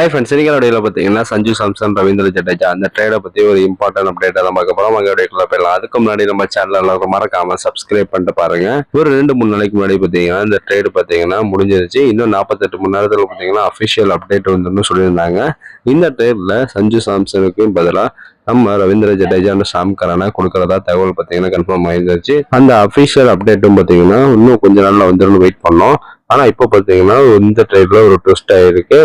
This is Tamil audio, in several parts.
ஹாய் ஃப்ரெண்ட்ஸ் இன்னைக்கு பார்த்தீங்கன்னா சஞ்சு சாம்சன் ரவீந்திர ஜடேஜா அந்த ட்ரேடை பற்றி ஒரு இம்பார்ட்டன்ட் அப்டேட்டை தான் பார்க்க போகிறோம் அங்கே வீடியோக்குள்ள போயிடலாம். அதுக்கு முன்னாடி நம்ம சேனலில் மறக்காம சப்ஸ்கிரைப் பண்ணிட்டு பாருங்க. ஒரு ரெண்டு மூணு நாளைக்கு முன்னாடி பார்த்தீங்கன்னா இந்த ட்ரேடு பார்த்தீங்கன்னா முடிஞ்சிருச்சு. இன்னும் நாற்பத்தெட்டு மணி நேரத்தில் பார்த்தீங்கன்னா அஃபிஷியல் அப்டேட் வந்துன்னு சொல்லியிருந்தாங்க. இந்த ட்ரேடில் சஞ்சு சாம்சனுக்கும் பதிலாக நம்ம ரவீந்திர ஜடேஜான ஷாம் கரானா கொடுக்கறதா தகவல் பார்த்தீங்கன்னா கன்ஃபார்ம் ஆயிருந்துச்சு. அந்த அஃபிஷியல் அப்டேட்டும் பார்த்தீங்கன்னா இன்னும் கொஞ்ச நாளில் வந்துடும் வெயிட் பண்ணோம். ஆனால் இப்போ பார்த்தீங்கன்னா இந்த ட்ரேடில் ஒரு ட்விஸ்ட் ஆகிருக்கு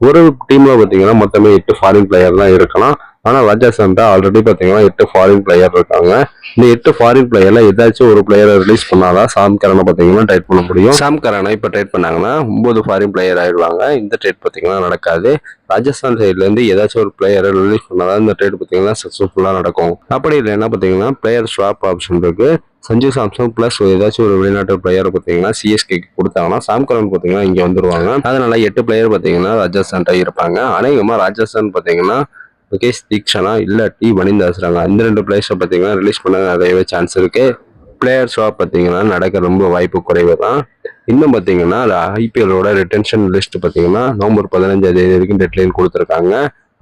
ஒரு டீம்ல பார்த்தீங்கன்னா மொத்தமே எட்டு ஃபாரின் பிளேயர் தான் இருக்கலாம். ஆனால் ராஜஸ்தான் ஆல்ரெடி பார்த்தீங்கன்னா எட்டு ஃபாரின் பிளேயர் இருக்காங்க. இந்த எட்டு ஃபாரின் பிளேயரில் ஏதாச்சும் ஒரு பிளேயரை ரிலீஸ் பண்ணாதான் சாம் கரனை பார்த்தீங்கன்னா ட்ரேட் பண்ண முடியும். சாம் கரனை இப்போ ட்ரேட் பண்ணாங்கன்னா ஒன்பது ஃபாரின் பிளேயர் ஆயிடுவாங்க. இந்த ட்ரேட் பார்த்தீங்கன்னா நடக்காது. ராஜஸ்தான் சைட்லேருந்து ஏதாச்சும் ஒரு பிளேயரை ரிலீஸ் பண்ணாதான் இந்த ட்ரேட் பார்த்தீங்கன்னா சக்ஸஸ்ஃபுல்லாக நடக்கும். அப்படி இல்லைன்னா பார்த்தீங்கன்னா பிளேயர் ஸ்வாப் ஆப்ஷன் இருக்குது சஞ்சு சாம்சங் பிளஸ் ஏதாச்சும் ஒரு வெளிநாட்டு பிளேயர் பார்த்தீங்கன்னா சிஎஸ்கே கொடுத்தாங்கன்னா சாம்கரன் பார்த்தீங்கன்னா இங்கே வந்துருவாங்க. அதனால எட்டு பிளேயர் பார்த்தீங்கன்னா ராஜஸ்தான் இருப்பாங்க. அநேகமாக ராஜஸ்தான் பார்த்தீங்கன்னா முகேஷ் தீக்ஷனா இல்லாட்டி வனிந்தாசுறாங்க இந்த ரெண்டு பிளேயர்ஸை பார்த்தீங்கன்னா ரிலீஸ் பண்ண நிறையவே சான்ஸ் இருக்கு. பிளேயர்ஸாக பார்த்தீங்கன்னா நடக்க ரொம்ப வாய்ப்பு குறைவு தான். இன்னும் பார்த்தீங்கன்னா ஐபிஎலோட ரிட்டன்ஷன் லிஸ்ட் பார்த்தீங்கன்னா நவம்பர் பதினஞ்சாம் தேதி வரைக்கும் டெட்லைன் கொடுத்துருக்காங்க.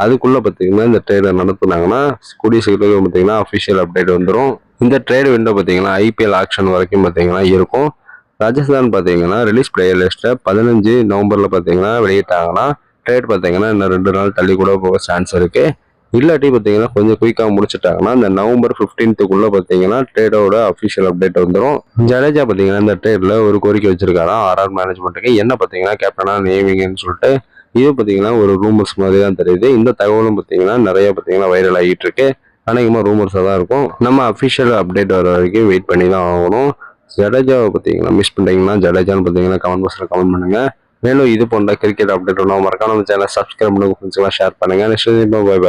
அதுக்குள்ளே பார்த்தீங்கன்னா இந்த ட்ரேடை நடத்துனாங்கன்னா கூடிய சீக்கிரம் பார்த்தீங்கன்னா அஃபிஷியல் அப்டேட் வந்துடும் இந்த ட்ரேட் விண்டோ பார்த்தீங்கன்னா ஐபிஎல் ஆக்ஷன் வரைக்கும் பார்த்தீங்கன்னா இருக்கும். ராஜஸ்தான் பார்த்தீங்கன்னா ரிலீஸ் பிளேயர் லிஸ்ட்டை பதினஞ்சு நவம்பரில் பார்த்தீங்கன்னா வெளியிட்டாங்கன்னா ட்ரேட் பார்த்தீங்கன்னா இன்னும் ரெண்டு நாள் தள்ளி கூட போக சான்ஸ் இருக்கு. இல்லாட்டி பார்த்தீங்கன்னா கொஞ்சம் குயிக்காக முடிச்சிட்டாங்கன்னா இந்த நவம்பர் ஃபிஃப்டீன்த்துக்குள்ளே பார்த்தீங்கன்னா ட்ரேடோட அஃபிஷியல் அப்டேட் வந்துடும் ஜடேஜா பார்த்தீங்கன்னா இந்த ட்ரேடில் ஒரு கோரிக்கை வச்சிருக்காராம் ஆர்ஆர் மேனேஜ்மெண்ட்டுக்கு என்ன பார்த்தீங்கன்னா கேப்டனா நேமிங்கன்னு சொல்லிட்டு இது பார்த்தீங்கன்னா ஒரு ரூமர்ஸ் மாதிரி தான் தெரியுது. இந்த தகவலும் பார்த்தீங்கன்னா நிறைய பார்த்தீங்கன்னா வைரல் ஆகிட்டு இருக்கு. அநேகமாக ரூமர்ஸாக தான் இருக்கும். நம்ம அஃபிஷியல் அப்டேட் வர வரைக்கும் வெயிட் பண்ணி தான் ஆகணும். ஜடேஜாவை பார்த்தீங்கன்னா மிஸ் பண்ணிட்டீங்கன்னா ஜடேஜான்னு பார்த்தீங்கன்னா கமெண்ட் பாக்ஸில் கமெண்ட் பண்ணுங்கள் மேலும் இது போன்ற கிரிக்கெட் அப்டேட் ஒன்றும் மறக்காம நம்ம சேனல் சப்ஸ்கிரைப் பண்ணுங்க ஃப்ரெண்ட்ஸ்லாம் ஷேர் பண்ணுங்கள் நெக்ஸ்ட் பாய் பாய்